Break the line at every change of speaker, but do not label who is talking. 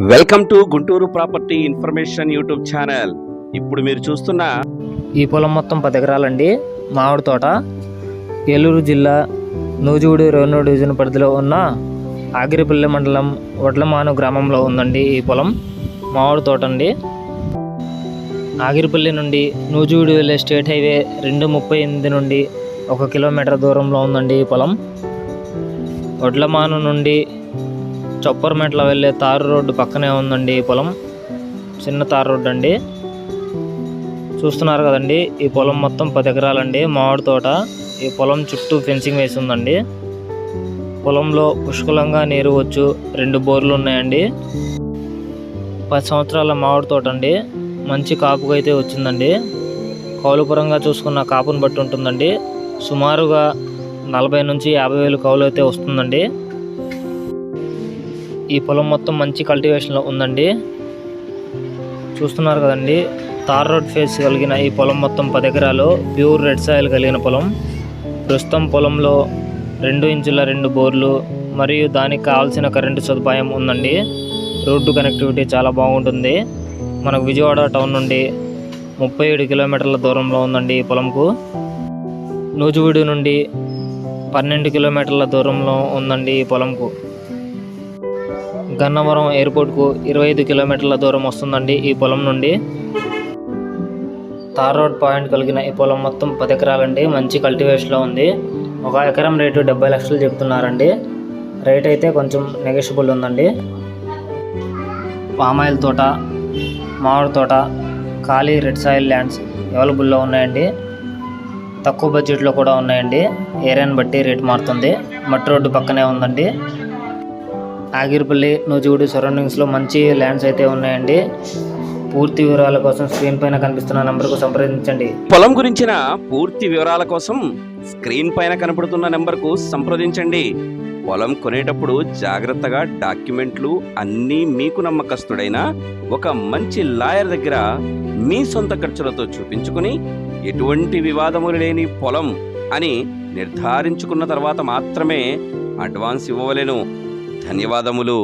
Welcome to Guntur property information YouTube channel. ఇప్పుడు మీరు చూస్తున్న
ఈ పొలం మొత్తం పది ఎకరాలండి. మామిడి తోట. ఏలూరు జిల్లా నూజివీడు రెవెన్యూ డివిజన్ పరిధిలో ఉన్న ఆగిరిపల్లి మండలం వడ్లమాను గ్రామంలో ఉందండి ఈ పొలం. మామిడి తోట అండి. ఆగిరిపల్లి నుండి నూజివీడు వెళ్ళే స్టేట్ హైవే రెండు ముప్పై ఎనిమిది నుండి ఒక కిలోమీటర్ దూరంలో ఉందండి ఈ పొలం. వడ్లమాను నుండి చొప్పరమెట్ల వెళ్ళే తారు రోడ్డు పక్కనే ఉందండి ఈ పొలం. చిన్న తారు రోడ్డు అండి. చూస్తున్నారు కదండి ఈ పొలం మొత్తం పది ఎకరాలండి. మామిడి తోట ఈ పొలం చుట్టూ ఫెన్సింగ్ వేసి ఉందండి. పొలంలో పుష్కలంగా నీరు వచ్చు రెండు బోర్లు ఉన్నాయండి. పది సంవత్సరాల మామిడి తోట అండి. మంచి కాపుగా అయితే వచ్చిందండి. కౌలుపురంగా చూసుకున్న కాపుని బట్టి ఉంటుందండి. సుమారుగా నలభై నుంచి యాభై వేలు కౌలు అయితే వస్తుందండి. ఈ పొలం మొత్తం మంచి కల్టివేషన్లో ఉందండి. చూస్తున్నారు కదండి తార్ రోడ్ ఫేస్ కలిగిన ఈ పొలం మొత్తం పది ఎకరాలు ప్యూర్ రెడ్ సాయిల్ కలిగిన పొలం. ప్రస్తుతం పొలంలో రెండు ఇంచుల రెండు బోర్లు మరియు దానికి కావాల్సిన కరెంటు సదుపాయం ఉందండి. రోడ్డు కనెక్టివిటీ చాలా బాగుంటుంది. మనకు విజయవాడ టౌన్ నుండి ముప్పై ఏడు కిలోమీటర్ల దూరంలో ఉందండి ఈ పొలంకు. నూజివీడు నుండి పన్నెండు కిలోమీటర్ల దూరంలో ఉందండి ఈ పొలంకు. గన్నవరం ఎయిర్పోర్ట్కు ఇరవై ఐదు కిలోమీటర్ల దూరం వస్తుందండి ఈ పొలం నుండి. తార్ రోడ్ పాయింట్ కలిగిన ఈ పొలం మొత్తం పది ఎకరాలండి. మంచి కల్టివేషన్లో ఉంది. ఒక ఎకరం రేటు డెబ్బై లక్షలు చెప్తున్నారండి. రేట్ అయితే కొంచెం నెగోషియబుల్ ఉందండి. పామాయిల్ తోట మామిడి తోట ఖాళీ రెడ్ సాయిల్ ల్యాండ్స్ అవైలబుల్లో ఉన్నాయండి. తక్కువ బడ్జెట్లో కూడా ఉన్నాయండి. ఏరియాని బట్టి రేట్ మారుతుంది. మట్టి రోడ్డు పక్కనే ఉందండి. ఆగిరిపల్లి నూజివీడు సరౌండింగ్స్లో మంచి ల్యాండ్స్ అయితే ఉన్నాయండి. పూర్తి వివరాల కోసం స్క్రీన్ పైన కనిపిస్తున్న నంబర్కు సంప్రదించండి.
పొలం గురించిన పూర్తి వివరాల కోసం స్క్రీన్ పైన కనపడుతున్న నెంబర్కు సంప్రదించండి. పొలం కొనేటప్పుడు జాగ్రత్తగా డాక్యుమెంట్లు అన్నీ మీకు నమ్మకస్తుడైన ఒక మంచి లాయర్ దగ్గర మీ సొంత ఖర్చులతో చూపించుకుని ఎటువంటి వివాదములు లేని పొలం అని నిర్ధారించుకున్న తర్వాత మాత్రమే అడ్వాన్స్ ఇవ్వవలేను. ధన్యవాదములు.